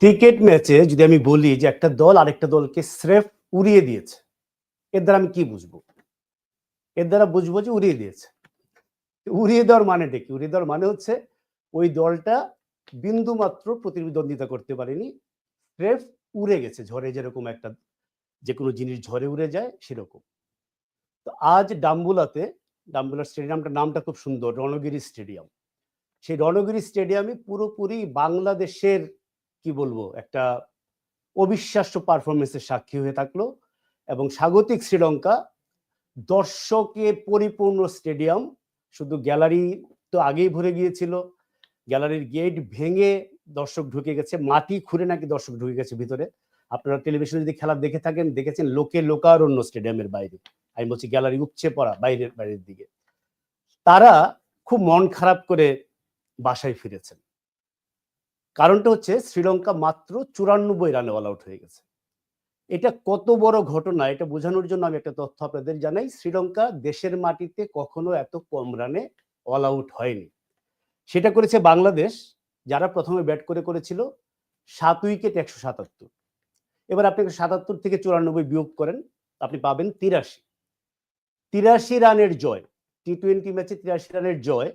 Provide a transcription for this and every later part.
Cricket ম্যাচে যদি আমি বলি যে একটা দল আরেকটা দলকে স্রেফ উড়িয়ে দিয়েছে, এর দ্বারা আমি কি বুঝব? এর দ্বারা বুঝব যে উড়িয়ে দিয়েছে। উড়িয়ে দেওয়ার মানেটা কি? উড়িয়ে দেওয়ার মানে হচ্ছে ওই দলটা বিন্দু মাত্র প্রতিদ্বন্দ্বিতা করতে পারেনি, স্রেফ উড়ে গেছে, ঝড়ে যেরকম একটা যে কোনো জিনিস ঝড়ে উড়ে যায় সেরকম। তো আজ ডাম্বুলাতে ডাম্বুলা স্টেডিয়ামটার নামটা খুব সুন্দর, রণগিরি স্টেডিয়াম। সেই রণগিরি স্টেডিয়ামে পুরোপুরি বাংলাদেশের কি বলব, একটা অবিশ্বাস্য পারফরমেন্সের সাক্ষী হয়ে থাকল এবং স্বাগতিক শ্রীলঙ্কা দর্শকে পরিপূর্ণ স্টেডিয়াম, শুধু গ্যালারি তো আগেই ভরে গিয়েছিল, গ্যালারির গেট ভেঙে দর্শক ঢুকে গেছে, মাটি খুঁড়ে নাকি দর্শক ঢুকে গেছে ভিতরে। আপনারা টেলিভিশনে যদি খেলা দেখে থাকেন, দেখেছেন লোকে লোকারণ্য স্টেডিয়ামের বাইরে। আমি বলছি গ্যালারি উপচে পড়া, বাইরের বাইরের দিকে। তারা খুব মন খারাপ করে বাসায় ফিরেছেন। কারণটা হচ্ছে শ্রীলঙ্কা মাত্র চুরানব্বই রানে অল আউট হয়ে গেছে। এটা কত বড় ঘটনা, এটা বোঝানোর জন্য আমি একটা তথ্য আপনাদের জানাই। শ্রীলঙ্কা দেশের মাটিতে কখনো এত কম রানে অল আউট হয়নি। সেটা করেছে বাংলাদেশ, যারা প্রথমে ব্যাট করে করেছিল, সাত উইকেট একশো সাতাত্তর। এবার আপনি সাতাত্তর থেকে চুরানব্বই বিয়োগ করেন, আপনি পাবেন তিরাশি। তিরাশি রানের জয় টি টোয়েন্টি ম্যাচে তিরাশি রানের জয়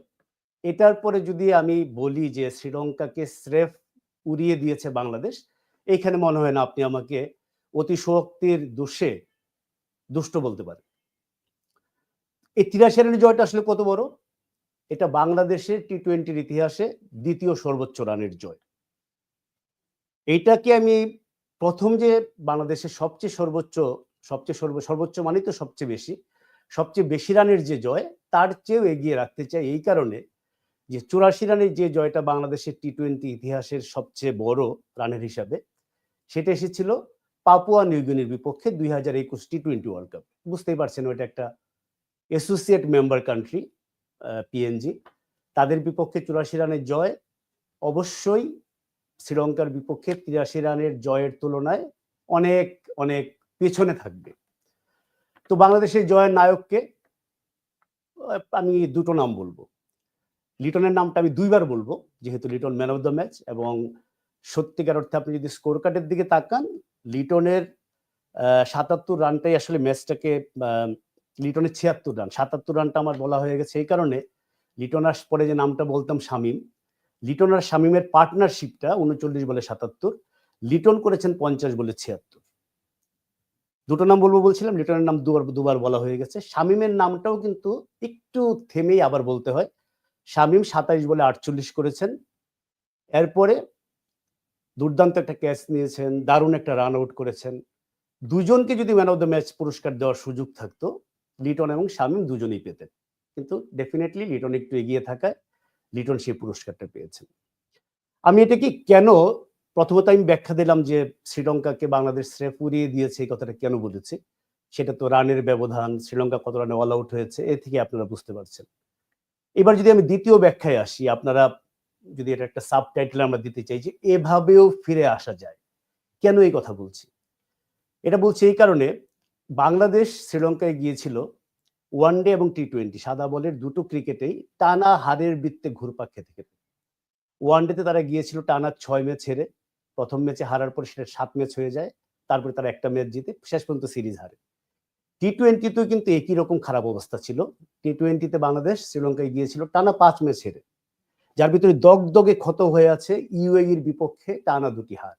এটার পরে যদি আমি বলি যে শ্রীলঙ্কাকে স্রেফ উড়িয়ে দিয়েছে বাংলাদেশ এখানে মনে হয় না আপনি আমাকে অতি শক্তির দোষে দুষ্ট বলতে পারেন। এই তিরাশি রানের জয়টা আসলে কত বড়? এটা বাংলাদেশের টি টোয়েন্টির ইতিহাসে দ্বিতীয় সর্বোচ্চ রানের জয়। এইটাকে আমি প্রথম যে বাংলাদেশের সবচেয়ে সর্বোচ্চ, সবচেয়ে সর্ব, সর্বোচ্চ মানে তো সবচেয়ে বেশি সবচেয়ে বেশি রানের যে জয়, তার চেয়েও এগিয়ে রাখতে চাই এই কারণে যে চুরাশি রানের যে জয়টা বাংলাদেশের টি টোয়েন্টি ইতিহাসের সবচেয়ে বড় রানের হিসাবে, সেটা এসেছিল পাপুয়া নিউগিনির বিপক্ষে দুই হাজার একুশ টি টোয়েন্টি ওয়ার্ল্ড কাপ বুঝতেই পারছেন ওইটা একটা অ্যাসোসিয়েট মেম্বার কান্ট্রি পিএনজি তাদের বিপক্ষে চুরাশি রানের জয়, অবশ্যই শ্রীলঙ্কার বিপক্ষে তিরাশি রানের জয়ের তুলনায় অনেক অনেক পেছনে থাকবে। তো বাংলাদেশের জয়ের নায়ককে আমি দুটো নাম বলব। লিটনের নামটা আমি দুইবার বলব, যেহেতু Liton man of the match এবং সত্যিকার অর্থে আপনি যদি স্কোর কার্ডের দিকে তাকান, লিটনের সাতাত্তর রানটাই আসলে ম্যাচটাকে লিটনের ছিয়াত্তর রান, সাতাত্তর রানটা আমার বলা হয়ে গেছে এই কারণে লিটন আস পরে যে নামটা বলতাম শামিম, লিটন আর শামিমের পার্টনারশিপটা উনচল্লিশ বলে সাতাত্তর, লিটন করেছেন পঞ্চাশ বলে ছিয়াত্তর। দুটো নাম বলব বলছিলাম, লিটনের নাম দুবার দুবার বলা হয়ে গেছে। শামিমের নামটাও কিন্তু একটু থেমেই আবার বলতে হয়। শামিম সাতাইশ বলে আটচল্লিশ করেছেন। এরপরে দুর্দান্ত একটা ক্যাচ নিয়েছেন, দারুণ একটা রান আউট করেছেন। দুজনকে যদি ম্যান অফ দ্য ম্যাচ পুরস্কার দেওয়ার সুযোগ থাকতো, লিটন এবং শামিম দুজনেই পেতেন। কিন্তু ডেফিনেটলি লিটন একটু এগিয়ে থাকায় লিটন সেই পুরস্কারটা পেয়েছেন। আমি এটাকে কেন প্রথমত আমি ব্যাখ্যা দিলাম যে শ্রীলঙ্কাকে বাংলাদেশ স্রেফ উড়িয়ে দিয়েছে, এই কথাটা কেন বলেছে? সেটা তো রানের ব্যবধান, শ্রীলঙ্কা কত রানে অল আউট হয়েছে, এ থেকে আপনারা বুঝতে পারছেন। এবার যদি আমি দ্বিতীয় ব্যাখ্যায় আসি, আপনারা যদি এটা একটা সাব টাইটেল আমরা দিতে চাই যে এভাবেও ফিরে আসা যায়, কেন এই কথা বলছি? এটা বলছি এই কারণে বাংলাদেশ শ্রীলঙ্কায় গিয়েছিল ওয়ান ডে এবং টি টোয়েন্টি সাদা বলের দুটো ক্রিকেটেই টানা হারের বৃত্তে ঘুরপাক খেতে খেতে। ওয়ান ডেতে তারা গিয়েছিল টানা ছয় ম্যাচ হেরে, প্রথম ম্যাচে হারার পর সেটা সাত ম্যাচ হয়ে যায়, তারপরে তারা একটা ম্যাচ জিতে, শেষ পর্যন্ত সিরিজ হারে। টি টোয়েন্টিতেও কিন্তু একই রকম খারাপ অবস্থা ছিল। টি টোয়েন্টিতে বাংলাদেশ, শ্রীলঙ্কায় গিয়েছিল টানা পাঁচ ম্যাচ হেরে। যার ভিতরে দগদগে ক্ষত হয়ে আছে ইউএইর বিপক্ষে টানা দুটি হার।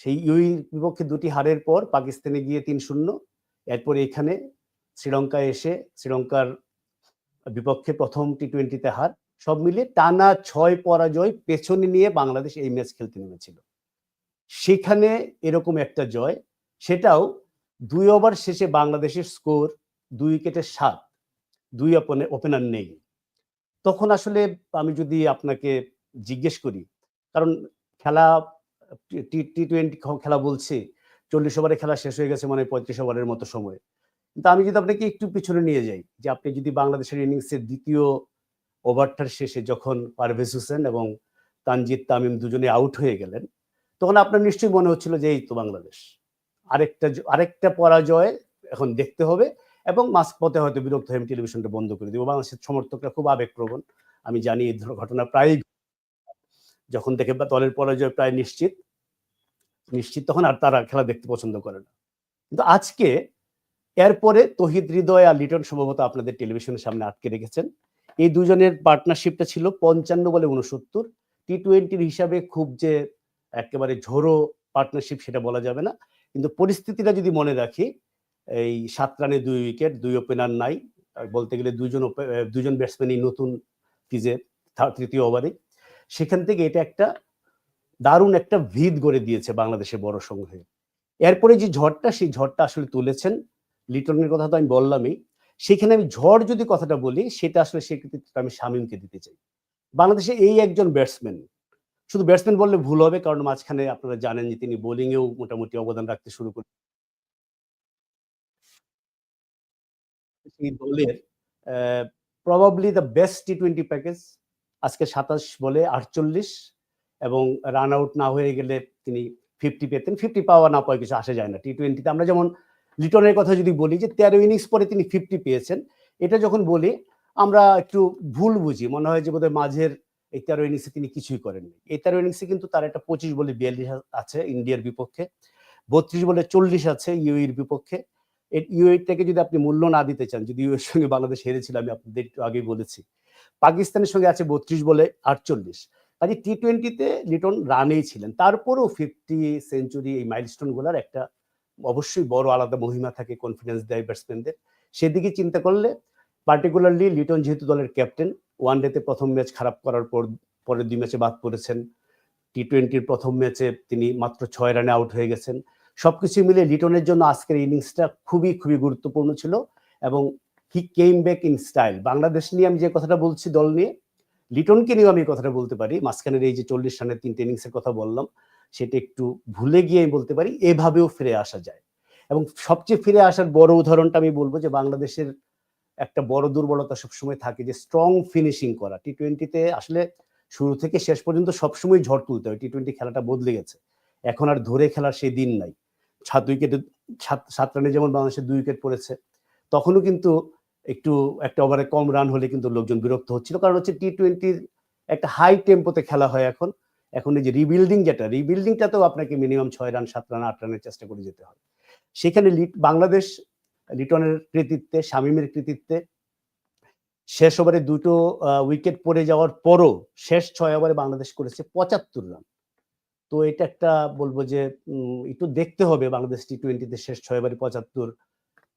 সেই ইউএইর বিপক্ষে দুটি হারের পর পাকিস্তানে গিয়ে তিন শূন্য। এরপর এখানে শ্রীলঙ্কায় এসে শ্রীলঙ্কার বিপক্ষে প্রথম টি টোয়েন্টিতে হার। সব মিলে টানা ছয় পরাজয় পেছনে নিয়ে বাংলাদেশ এই ম্যাচ খেলতে নেমেছিল। সেখানে এরকম একটা জয়। সেটাও দুই ওভার শেষে বাংলাদেশের স্কোর দুই উইকেটের সাত, দুই ওপেনার নেই। তখন আসলে আমি যদি আপনাকে জিজ্ঞেস করি, কারণ খেলা, টি টি টোয়েন্টি খেলা বলছে, চল্লিশ ওভারে খেলা শেষ হয়ে গেছে মানে পঁয়ত্রিশ ওভারের মতো সময়। কিন্তু আমি যদি আপনাকে একটু পিছনে নিয়ে যাই, যে আপনি যদি বাংলাদেশের ইনিংসের দ্বিতীয় ওভারটার শেষে যখন পারভেজ হোসেন এবং তানজিদ তামিম দুজনে আউট হয়ে গেলেন, তখন আপনার নিশ্চয়ই মনে হচ্ছিল যে এই তো বাংলাদেশ। আরেকটা আরেকটা পরাজয় এখন দেখতে হবে এবং মাস্ক পথে হয়তো বিরক্ত হয়ে আমি টেলিভিশনটা বন্ধ করে দিব। বাংলাদেশের সমর্থকরা খুব আবেগপ্রবণ। আমি জানি এই ঘটনা প্রায়ই যখন দেখে দলের পরাজয় প্রায় নিশ্চিত। নিশ্চিত তখন আর তারা খেলা দেখতে পছন্দ করে না। কিন্তু আজকে এরপরে তহিদ হৃদয় আর লিটন সম্ভবত আপনাদের টেলিভিশনের সামনে আটকে রেখেছেন। এই দুজনের পার্টনারশিপটা ছিল পঞ্চান্ন বলে উনসত্তর টি টোয়েন্টির হিসাবে খুব যে একেবারে ঝোড়ো পার্টনারশিপ সেটা বলা যাবে না। কিন্তু পরিস্থিতিটা যদি মনে রাখি, এই সাত রানে দুই উইকেট, দুই ওপেনার নাই বলতে গেলে দুজন দুজন ব্যাটসম্যানই নতুন পিজে তৃতীয় ওভারে সেখান থেকে এটা একটা দারুণ একটা ভিত গড়ে দিয়েছে বাংলাদেশের বড় সংঘে। এরপরে যে ঝড়টা, সেই ঝড়টা আসলে তুলেছেন, লিটনের কথা তো আমি বললামই, সেখানে আমি ঝড় যদি কথাটা বলি, সেটা আসলে সে আমি শামীমকে দিতে চাই। বাংলাদেশে এই একজন ব্যাটসম্যান শুধু ব্যাটসম্যান বললে ভুল হবে, কারণ মাঝখানে আপনারা জানেন যে তিনি বোলিংয়েও মোটামুটি অবদান রাখতে শুরু করে সেই দলের probably the best T twenty package আজকে সাতাশ বলে আটচল্লিশ এবং রান আউট না হয়ে গেলে তিনি ফিফটি পেতেন। ফিফটি পাওয়া না পাওয়া কিছু আসে যায় না টি টোয়েন্টিতে আমরা যেমন লিটনের কথা যদি বলি যে তেরো ইনিংস পরে তিনি ফিফটি পেয়েছেন, এটা যখন বলি আমরা একটু ভুল বুঝি। মনে হয় যে বোধহয় মাঝের এই তেরো ইনিংসে তিনি কিছুই করেননি। এই তেরো ইনিংসে কিন্তু তার একটা পঁচিশ বলে বিয়াল্লিশ আছে ইন্ডিয়ার বিপক্ষে, বত্রিশ বলে চল্লিশ আছে ইউইর বিপক্ষে। ইউএইটাকে যদি আপনি মূল্য না দিতে চান, যদি ইউএর সঙ্গে বাংলাদেশ হেরেছিল, আমি আপনাদের একটু আগেই বলেছি। পাকিস্তানের সঙ্গে আছে বত্রিশ বলে আটচল্লিশ। কাজে টি টোয়েন্টিতে লিটন রানেই ছিলেন। তারপরেও ফিফটি সেঞ্চুরি এই মাইলস্টোনগুলার একটা অবশ্যই বড় আলাদা মহিমা থাকে কনফিডেন্স দেয় ব্যাটসম্যানদের সেদিকে চিন্তা করলে পার্টিকুলারলি লিটন যেহেতু দলের ক্যাপ্টেন ওয়ান ডেতে প্রথম ম্যাচ খারাপ করার পর, পরের দুই ম্যাচে বাদ পড়েছেন। টি টোয়েন্টির প্রথম ম্যাচে তিনি মাত্র ছয় রানে আউট হয়ে গেছেন। সবকিছু মিলে লিটনের জন্য আজকের ইনিংসটা খুবই খুবই গুরুত্বপূর্ণ ছিল এবং he came back in style Bangladesh নিয়ে আমি যে কথাটা বলছি দল নিয়ে, লিটনকে নিয়েও আমি কথাটা বলতে পারি। মাঝখানের এই যে চল্লিশ রানের তিনটে ইনিংসের কথা বললাম, সেটা একটু ভুলে গিয়ে আমি বলতে পারি, এভাবেও ফিরে আসা যায়। এবং সবচেয়ে ফিরে আসার বড় উদাহরণটা আমি বলব যে বাংলাদেশের একটা বড় দুর্বলতা সবসময় থাকে যে স্ট্রং ফিনিশিং করা। টি টোয়েন্টিতে আসলে শুরু থেকে শেষ পর্যন্ত সবসময় ঝড় তুলতে হয়। টি টোয়েন্টি খেলাটা বদলে গেছে। এখন আর ধরে খেলার সেই দিন নাই। সাত উইকেটে সাত রানে যেমন বাংলাদেশে দুই উইকেট পড়েছে, তখনও কিন্তু একটু একটা ওভারে কম রান হলে কিন্তু লোকজন বিরক্ত হচ্ছিল। কারণ হচ্ছে টি টোয়েন্টির একটা হাই টেম্পোতে খেলা হয় এখন। এখন এই যে রিবিল্ডিং যেটা রিবিল্ডিংটাতেও আপনাকে মিনিমাম ছয় রান সাত রান আট রানের চেষ্টা করে যেতে হয়। সেখানে লিট- বাংলাদেশ লিটনের কৃতিত্বে, শামীমের কৃতিত্বে। শেষ ওভারে দুটো উইকেট পড়ে যাওয়ার পরও শেষ ছয় ওভারে বাংলাদেশ করেছে পঁচাত্তর রান। তো এটা একটা বলব যে একটু দেখতে হবে বাংলাদেশ টি টোয়েন্টিতে শেষ ছয় ওভারে পঁচাত্তর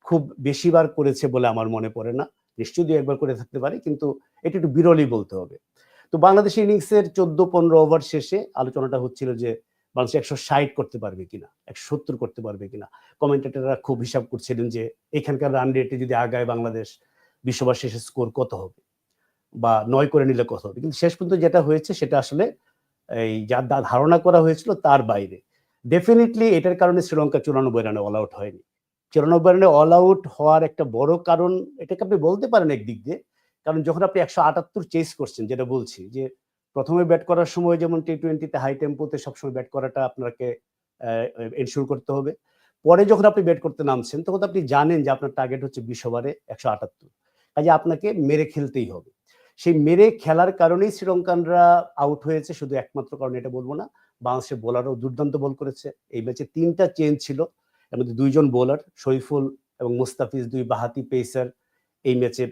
খুব বেশিবার করেছে বলে আমার মনে পড়ে না। নিশ্চয়ই দু একবার করে থাকতে পারে, কিন্তু এটা একটু বিরলই বলতে হবে। তো বাংলাদেশ ইনিংসের চোদ্দ, পনেরো ওভার শেষে আলোচনাটা হচ্ছিল যে বাংলাদেশ একশো ষাট করতে পারবে কিনা, একশো সত্তর করতে পারবে কিনা। কমেন্টেটাররা খুব হিসাব করছিলেন যে এখানকার রান রেটে যদি আগায় বাংলাদেশ বিশ্ববার শেষে স্কোর কত হবে বা নয় করে নিলে কত হবে। কিন্তু শেষ পর্যন্ত যেটা হয়েছে সেটা আসলে এই যা ধারণা করা হয়েছিল তার বাইরে। ডেফিনেটলি এটার কারণে শ্রীলঙ্কা চুরানব্বই রানে অল আউট হয়নি। চুরানব্বই রানে অল আউট হওয়ার একটা বড় কারণ, এটাকে আপনি বলতে পারেন একদিক দিয়ে, কারণ যখন আপনি একশো আটাত্তর চেস করছেন, যেটা বলছি যে প্রথমে ব্যাট করার সময় যেমন টি টোয়েন্টিতে হাই টেম্পোতে সবসময় ব্যাট করাটা আপনাকে এনশিওর করতে হবে। পরে যখন আপনি ব্যাট করতে নামছেন, তখন আপনি জানেন যে আপনার টার্গেট হচ্ছে বিশ ওভারে একশো আটাত্তর। কাজে আপনাকে মেরে খেলতেই হবে। সেই মেরে খেলার কারণেই শ্রীলঙ্কানরা আউট হয়েছে, শুধু একমাত্র কারণ এটা বলব না, বাংলাদেশের বোলারও দুর্দান্ত বল করেছে। এই ম্যাচে তিনটা চেঞ্জ ছিল, এর মধ্যে দুইজন বোলার শরীফুল এবং মুস্তাফিজ, দুই বাহাতি পেসার এই ম্যাচে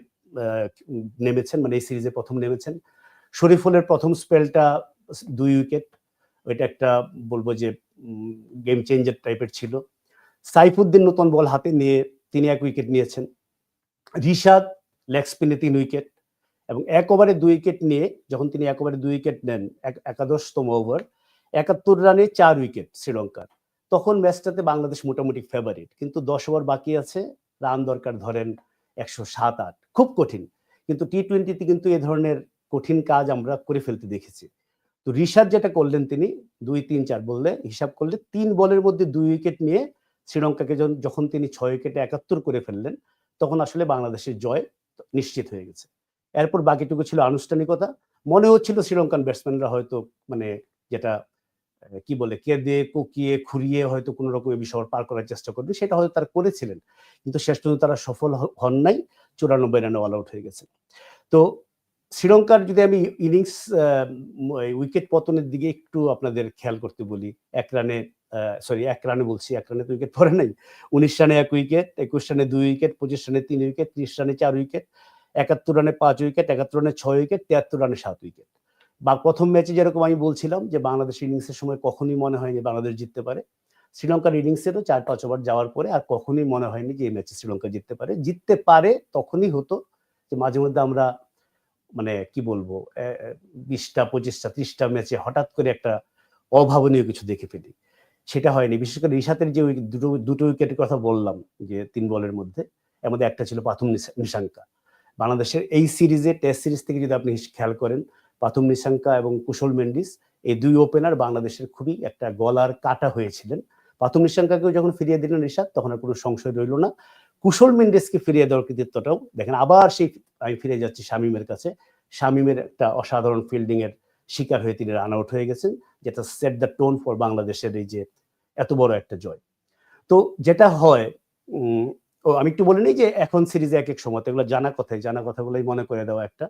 নেমেছেন মানে এই সিরিজে প্রথম নেমেছেন। শরীফুলের প্রথম স্পেলটা দুই উইকেট ওইটা একটা বলব যে গেম চেঞ্জার টাইপের ছিল। সাইফুদ্দিন নতুন বল হাতে নিয়ে তিনি এক উইকেট নিয়েছেন। রিশাদ লেগ স্পিনে তিন উইকেট এবং এক ওভারে দুই উইকেট নিয়ে যখন তিনি এক ওভারে দুই উইকেট নেন, এক- একাদশতম ওভার একাত্তর রানে চার উইকেট শ্রীলঙ্কার। তখন ম্যাচটাতে বাংলাদেশ মোটামুটি ফেভারিট কিন্তু দশ ওভার বাকি আছে, রান দরকার ধরেন একশো সাত আট। খুব কঠিন, কিন্তু টি টোয়েন্টিতে কিন্তু এ ধরনের কঠিন কাজ আমরা করে ফেলতে দেখেছি। তো রিশাদ যেটা করলেন তিনি, দুই, তিন, চার বললে, হিসাব করলে তিন বলের মধ্যে দুই উইকেট নিয়ে শ্রীলঙ্কাকে যখন- তিনি ছয় উইকেটে একাত্তর করে ফেললেন, তখন আসলে বাংলাদেশের জয় নিশ্চিত হয়ে গেছে। এরপর বাকিটুকু ছিল আনুষ্ঠানিকতা। মনে হচ্ছিল শ্রীলঙ্কান ব্যাটসম্যানরা হয়তো মানে যেটা কি বলে কেঁদে কুকিয়ে, খুঁড়িয়ে হয়তো কোনো রকমের বিষয় পার করার চেষ্টা করবে, সেটা হয়তো তারা করেছিলেন। কিন্তু শেষ পর্যন্ত তারা সফল হন নাই। চুরানব্বই রানে অল আউট হয়ে গেছে। তো শ্রীলঙ্কার যদি আমি ইনিংস উইকেট পতনের দিকে একটু আপনাদের খেয়াল করতে বলি, এক রানে সরি এক রানে বলছি, এক রানে তো উইকেট পড়ে নাই। উনিশ রানে এক উইকেট, একুশ রানে দুই উইকেট, পঁচিশ রানে তিন উইকেট, ত্রিশ রানে চার উইকেট, একাত্তর রানে পাঁচ উইকেট, একাত্তর রানে ছয় উইকেট, তিয়াত্তর রানে সাত উইকেট। বা প্রথম ম্যাচে যেরকম আমি বলছিলাম যে বাংলাদেশ ইনিংসের সময় কখনই মনে হয়নি বাংলাদেশ জিততে পারে। শ্রীলঙ্কার ইনিংসেরও চার পাঁচ ওভার যাওয়ার পরে আর কখনোই মনে হয়নি যে এই ম্যাচে শ্রীলঙ্কা জিততে পারে। জিততে পারে তখনই হতো যে মাঝে মধ্যে আমরা মানে কি বলব বিশটা, পঁচিশটা, ত্রিশটা ম্যাচে হঠাৎ করে একটা অভাবনীয় কিছু দেখে ফেলি। সেটা হয়নি। বিশেষ করে রিশাতের যে দুটো দুটো উইকেটের কথা বললাম যে তিন বলের মধ্যে, এর মধ্যে একটা ছিল প্রাথম নিশাঙ্কা। বাংলাদেশের এই সিরিজে, টেস্ট সিরিজ থেকে যদি আপনি খেয়াল করেন প্রাথম নিশাঙ্কা এবং কুশল মেন্ডিস, এই দুই ওপেনার বাংলাদেশের খুবই একটা গলার কাটা হয়েছিলেন। প্রাথম নিশাঙ্কাকেও যখন ফিরিয়ে দিলেন রিশাদ তখন আর কোনো সংশয় রইল না। কুশল মেন্ডেসকে ফিরিয়ে দেওয়ার কৃতিত্বটাও দেখেন, আবার সেই আমি ফিরে যাচ্ছি শামিমের কাছে। শামিমের একটা অসাধারণ ফিল্ডিং এর শিকার হয়ে তিনি রান আউট হয়ে গেছেন, যেটা সেট দ্য টোন ফর বাংলাদেশের এই যে এত বড় একটা জয়। তো যেটা হয় ও আমি একটু বলে নিই যে এখন সিরিজে এক এক সময় এগুলো জানা কথাই, জানা কথাগুলোই মনে করে দেওয়া একটা।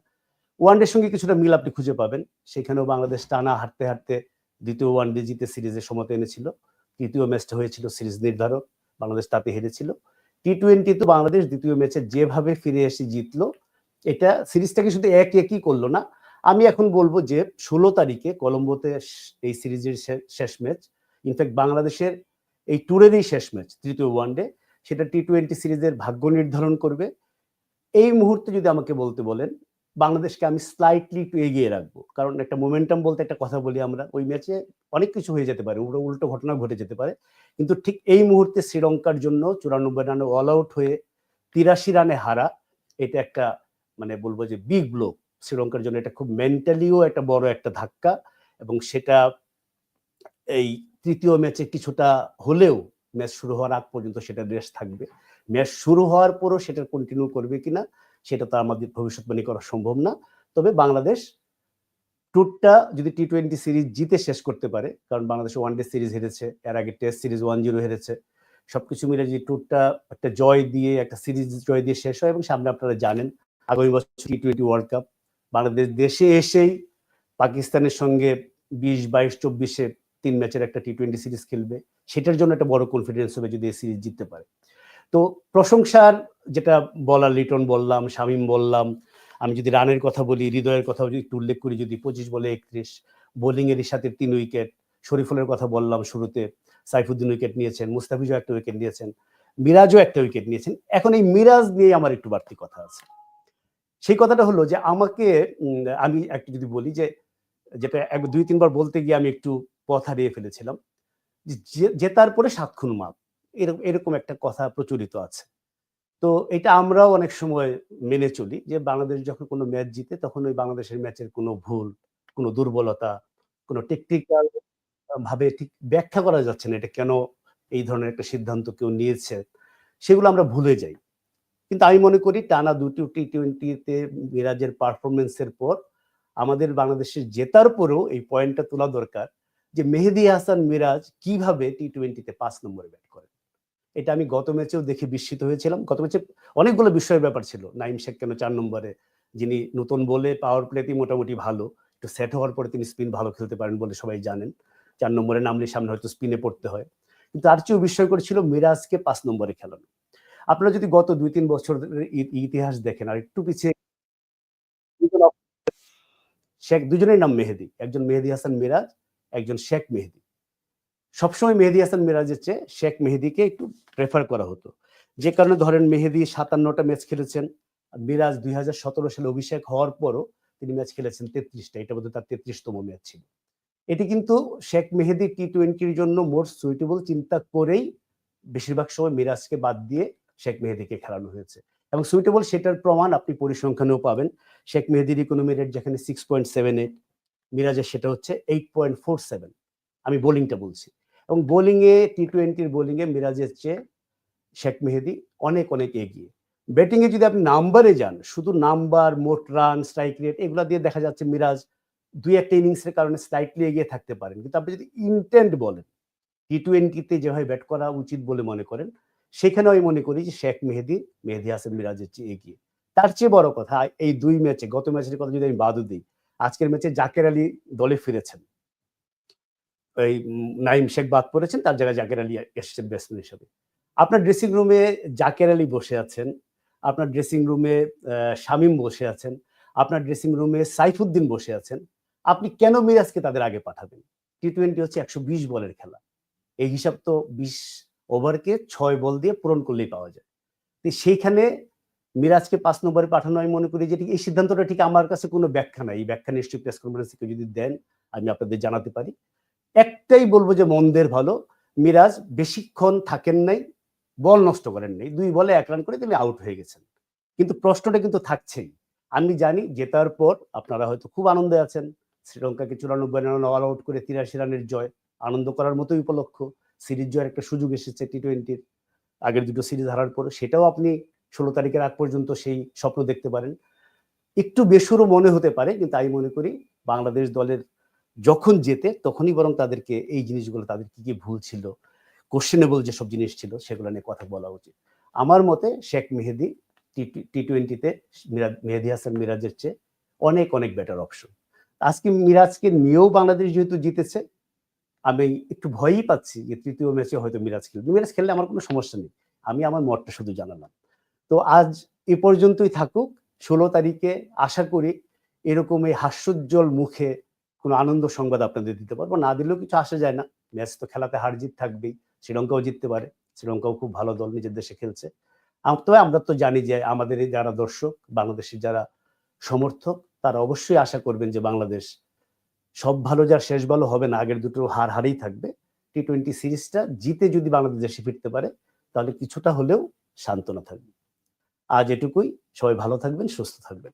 ওয়ান ওয়ানডের সঙ্গে কিছুটা মিল আপনি খুঁজে পাবেন। সেখানেও বাংলাদেশ টানা হাঁটতে হাঁটতে দ্বিতীয় ওয়ান ওয়ানডে জিতে সিরিজে সমতে এনেছিল। তৃতীয় ম্যাচটা হয়েছিল সিরিজ নির্ধারক। বাংলাদেশ তাতে হেরেছিল। টি টোয়েন্টি তো বাংলাদেশ দ্বিতীয় ম্যাচে যেভাবে ফিরে এসে জিতলো, এটা সিরিজটাকে শুধু এক একই করল না। আমি এখন বলব যে, ষোলো তারিখে কলম্বোতে এই সিরিজের শেষ ম্যাচ ইনফ্যাক্ট বাংলাদেশের এই ট্যুরেরই শেষ ম্যাচ, তৃতীয় ওয়ানডে সেটা টি টোয়েন্টি সিরিজের ভাগ্য নির্ধারণ করবে। এই মুহূর্তে যদি আমাকে বলতে বলেন বাংলাদেশকে আমি স্লাইটলি একটু এগিয়ে রাখব। কারণ একটা মোমেন্টাম বলতে একটা কথা বলি আমরা, ওই ম্যাচে অনেক কিছু হয়ে যেতে পারে, উল্টো উল্টো ঘটনা ঘটে যেতে পারে। কিন্তু ঠিক এই মুহূর্তে শ্রীলঙ্কার জন্য চুরানব্বই রানে অল আউট হয়ে তিরাশি রানে হারা, এটা একটা মানে বলব যে বিগ ব্লো শ্রীলঙ্কার জন্য এটা খুব মেন্টালিও একটা বড় একটা ধাক্কা এবং সেটা এই তৃতীয় ম্যাচে কিছুটা হলেও ম্যাচ শুরু হওয়ার আগ পর্যন্ত সেটা রেস্ট থাকবে। ম্যাচ শুরু হওয়ার পরও সেটা কন্টিনিউ করবে কিনা সেটা তো আমাদের ভবিষ্যৎবাণী করা সম্ভব না। তবে বাংলাদেশ টুরটা যদি টি টোয়েন্টি সিরিজ জিতে শেষ করতে পারে, কারণ বাংলাদেশ ওয়ান ডে সিরিজ হেরেছে, এর আগে টেস্ট সিরিজ ওয়ান জিরো হেরেছে, সবকিছু মিলে যদি টুরটা একটা জয় দিয়ে, একটা সিরিজ জয় দিয়ে শেষ হয় এবং সামনে আপনারা জানেন, আগামী বছর T twenty world cup Bangladesh দেশে এসেই পাকিস্তানের সঙ্গে বিশ, বাইশ, চব্বিশে তিন ম্যাচের একটা টি টোয়েন্টি সিরিজ খেলবে, সেটার জন্য একটা বড় কনফিডেন্স হবে যদি এই সিরিজ জিততে পারে। তো প্রশংসার যেটা বলার লিটন বললাম, শামিম বললাম, আমি যদি রানের কথা বলি, হৃদয়ের কথা যদি একটু উল্লেখ করি, যদি পঁচিশ বলে একত্রিশ বোলিং এর সাথে তিন উইকেট শরীফুলের কথা বললাম শুরুতে, সাইফুদ্দিন উইকেট নিয়েছেন, মুস্তাফিজও একটা উইকেট নিয়েছেন, মিরাজও একটা উইকেট নিয়েছেন, এখন এই মিরাজ নিয়ে আমার একটু বাড়তি কথা আছে। সেই কথাটা হলো যে আমাকে আমি একটু যদি বলি যে, যেটা এক, দুই, তিনবার বলতে গিয়ে আমি একটু পথ হারিয়ে ফেলেছিলাম জেতার পরে সাত খুন মাপ, এরকম এরকম একটা কথা প্রচলিত আছে। তো এটা আমরাও অনেক সময় মেনে চলি যে বাংলাদেশ যখন কোনো ম্যাচ জিতে, তখন ওই বাংলাদেশের ম্যাচের কোনো ভুল, কোনো দুর্বলতা, কোনো টেকনিক্যাল ভাবে ঠিক ব্যাখ্যা করা যাচ্ছে না এটা কেন এই ধরনের একটা সিদ্ধান্ত কেউ নিয়েছে, সেগুলো আমরা ভুলে যাই। কিন্তু আমি মনে করি টানা দুটি টি টোয়েন্টিতে মিরাজের পারফরমেন্সের পর আমাদের বাংলাদেশের জেতার পরেও এই পয়েন্টটা তোলা দরকার যে মেহেদি হাসান মিরাজ কীভাবে টি টোয়েন্টিতে পাঁচ নম্বরে ব্যাট করে এটা আমি গত ম্যাচেও দেখে বিস্মিত হয়েছিলাম। গত ম্যাচে অনেকগুলো বিষয়ের ব্যাপার ছিল। নাইম শেখ কেন চার নম্বরে? যিনি নতুন বলে পাওয়ার প্লেতেই মোটামুটি ভালো, একটু সেট হওয়ার পরে তিনি স্পিন ভালো খেলতে পারেন বলে সবাই জানেন। চার নম্বরে নামলে সামনে হয়তো স্পিনে পড়তে হয়। কিন্তু তার চেয়েও বিস্ময়কর করেছিল মিরাজকে পাঁচ নম্বরে খেলানো। আপনারা যদি গত দুই তিন বছর ইতিহাস দেখেন, আর একটু পিছিয়ে শেখ দুজনের নাম মেহেদি। একজন মেহেদি হাসান মিরাজ, একজন শেখ মেহেদি। সবসময় মেহেদি হাসান মিরাজের চেয়ে শেখ মেহেদিকে একটু প্রেফার করা হতো। যে কারণে ধরেন মেহেদি সাতান্নটা ম্যাচ খেলেছেন মিরাজ দুই হাজার সতেরো সালে অভিষেক হওয়ার পরও তিনি ম্যাচ খেলেছেন তেত্রিশটা এটা বোধহয় তার তেত্রিশতম ম্যাচ ছিল। এটি কিন্তু শেখ মেহেদি টি টোয়েন্টির জন্য মোর সুইটেবল চিন্তা করেই বেশিরভাগ সময় মিরাজকে বাদ দিয়ে শেখ মেহেদিকে খেলানো হয়েছে। এবং সুইটেবল সেটার প্রমাণ আপনি পরিসংখ্যানেও পাবেন। শেখ মেহেদির ইকোনমি রেট যেখানে সিক্স পয়েন্ট সেভেন এইট মিরাজের সেটা হচ্ছে এইট পয়েন্ট ফোর সেভেন আমি বোলিংটা বলছি। এবং বোলিংয়ে টি টোয়েন্টির বোলিংয়ে মিরাজের চেয়ে শেখ মেহেদি, অনেক অনেক এগিয়ে। ব্যাটিংয়ে যদি আপনি নাম্বারে যান, শুধু নাম্বার মোট রান স্ট্রাইক রেট এগুলো দিয়ে দেখা যাচ্ছে মিরাজ দুই একটা ইনিংসের কারণে স্লাইটলি এগিয়ে থাকতে পারেন। কিন্তু আপনি যদি ইন্টেন্ট বলেন টি টোয়েন্টিতে যেভাবে ব্যাট করা উচিত বলে মনে করেন সেখানে আমি মনে করি যে শেখ মেহেদি মেহেদি হাসান মিরাজের চেয়ে এগিয়ে। তার চেয়ে বড় কথা, এই দুই ম্যাচে গত ম্যাচের কথা যদি আমি বাদও দিই, আজকের ম্যাচে জাকের আলী দলে ফিরেছেন। ওই নাইম শেখ বাদ পড়েছেন, তার জায়গায় জাকের আলী এসেছেন ব্যাটসম্যান হিসেবে। আপনার ড্রেসিং রুমে জাকের আলী বসে আছেন, আপনার ড্রেসিং রুমে শামিম বসে আছেন, আপনার ড্রেসিং রুমে সাইফুদ্দিন বসে আছেন, আপনি কেন মিরাজকে তাদের আগে পাঠাবেন? টি টোয়েন্টি হচ্ছে একশো বিশ বলের খেলা। এই হিসাব তো বিশ ওভারকে ছয় বল দিয়ে পূরণ করলেই পাওয়া যায়। তো সেইখানে মিরাজকে পাঁচ নম্বরে পাঠানো আমি মনে করি যে এই সিদ্ধান্তটা ঠিক আমার কাছে কোনো ব্যাখ্যা নাই। এই ব্যাখ্যা নিশ্চয়ই প্রেস কনফারেন্স যদি দেন, আমি আপনাদের জানাতে পারি। একটাই বলব যে মন্দের ভালো। মিরাজ বেশিক্ষণ থাকেন নাই, বল নষ্ট করেন নাই। দুই বলে এক রান করে তিনি আউট হয়ে গেছেন। কিন্তু প্রশ্নটা কিন্তু থাকছেই। আমি জানি জেতার পর আপনারা হয়তো খুব আনন্দে আছেন। শ্রীলঙ্কাকে চুরানব্বই রান অল আউট করে তিরাশি রানের জয়। আনন্দ করার মতোই উপলক্ষ। সিরিজ জয়ের একটা সুযোগ এসেছে টি টোয়েন্টির আগের দুটো সিরিজ হারার পর সেটাও আপনি ষোলো তারিখের আগ পর্যন্ত সেই স্বপ্ন দেখতে পারেন। একটু বেসুরও মনে হতে পারে, কিন্তু আমি মনে করি বাংলাদেশ দলের যখন যেতে, তখনই বরং তাদেরকে এই জিনিসগুলো তাদের কি কি ভুল ছিল কোশ্চেনেবল যেসব জিনিস ছিল, সেগুলো নিয়ে কথা বলা উচিত। আমার মতে শেখ মেহেদি টি টোয়েন্টিতে মেহেদি হাসান মিরাজের চেয়ে অনেক অনেক বেটার অপশন আজকে মিরাজকে নিয়েও বাংলাদেশ যেহেতু জিতেছে, আমি একটু ভয়ই পাচ্ছি যে তৃতীয় ম্যাচে হয়তো মিরাজ খেলবে। মিরাজ খেললে আমার কোনো সমস্যা নেই, আমি আমার মতটা শুধু জানালাম। তো আজ এ পর্যন্তই থাকুক, ষোলো তারিখে আশা করি এরকম এই হাস্যোজ্জ্বল মুখে কোনো আনন্দ সংবাদ আপনাদের দিতে পারব। না দিলেও কিছু আসা যায় না। ম্যাচ তো খেলাতে হার জিত থাকবেই। শ্রীলঙ্কাও জিততে পারে। শ্রীলঙ্কাও খুব ভালো দল নিজের দেশে খেলছে। তবে আমরা তো জানি যে আমাদের যারা দর্শক, বাংলাদেশের যারা সমর্থক, তারা অবশ্যই আশা করবেন যে বাংলাদেশ সব ভালো যার শেষ ভালো হবে না, আগের দুটো হার হারেই থাকবে। টি টোয়েন্টি সিরিজটা জিতে যদি বাংলাদেশ দেশে ফিরতে পারে, তাহলে কিছুটা হলেও সান্ত্বনা থাকবে। আজ এটুকুই। সবাই ভালো থাকবেন, সুস্থ থাকবেন।